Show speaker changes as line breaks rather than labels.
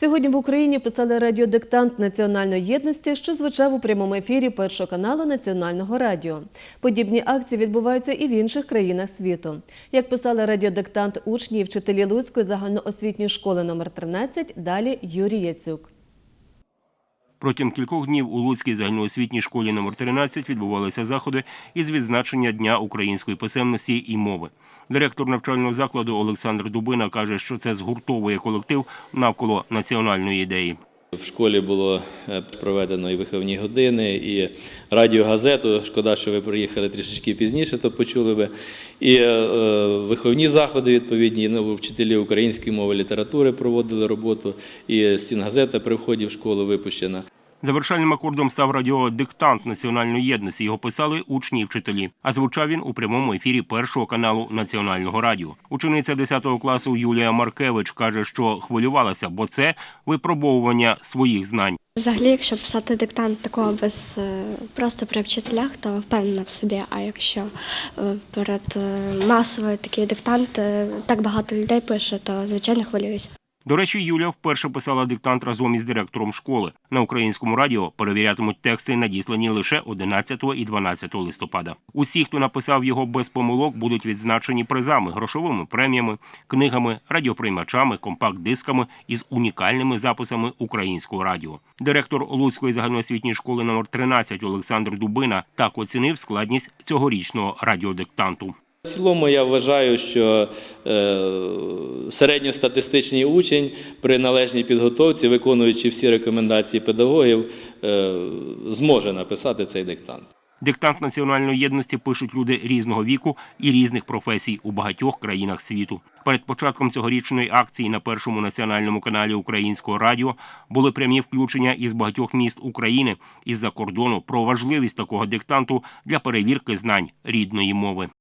Сьогодні в Україні писали радіодиктант національної єдності, що звучав у прямому ефірі першого каналу Національного радіо. Подібні акції відбуваються і в інших країнах світу. Як писали радіодиктант учні і вчителі Луцької загальноосвітньої школи номер 13, далі Юрій Яцюк.
Протягом кількох днів у Луцькій загальноосвітній школі номер 13 відбувалися заходи із відзначення Дня української писемності і мови. Директор навчального закладу Олександр Дубина каже, що це згуртовує колектив навколо національної ідеї.
В школі було е, проведено і виховні години, і радіогазету. Шкода, що ви приїхали трішечки пізніше, то почули би. І е, е, виховні заходи відповідні. Ну, вчителі української мови літератури проводили роботу, і стінгазета при вході в школу випущена.
Завершальним акордом став радіодиктант національної єдності. Його писали учні і вчителі. А звучав він у прямому ефірі першого каналу національного радіо. Учениця 10 класу Юлія Маркевич каже, що хвилювалася, бо це випробовування своїх знань.
Взагалі, якщо писати диктант такого без е, просто при вчителях, то впевнена в собі. А якщо е, перед е, масовий такий диктант так багато людей пише, то звичайно хвилююся.
До речі, Юля вперше писала диктант разом із директором школи. На українському радіо перевірятимуть тексти, надіслані лише 11 і 12 листопада. Усі, хто написав його без помилок, будуть відзначені призами, грошовими преміями, книгами, радіоприймачами, компакт-дисками із унікальними записами українського радіо. Директор Луцької загальноосвітньої школи номер 13 Олександр Дубина так оцінив складність цьогорічного радіодиктанту.
В цілому я вважаю, що е, середньостатистичний учень при належній підготовці, виконуючи всі рекомендації педагогів, е, зможе написати цей диктант.
Диктант національної єдності пишуть люди різного віку і різних професій у багатьох країнах світу. Перед початком цьогорічної акції на першому національному каналі Українського радіо були прямі включення із багатьох міст України із-за кордону про важливість такого диктанту для перевірки знань рідної мови.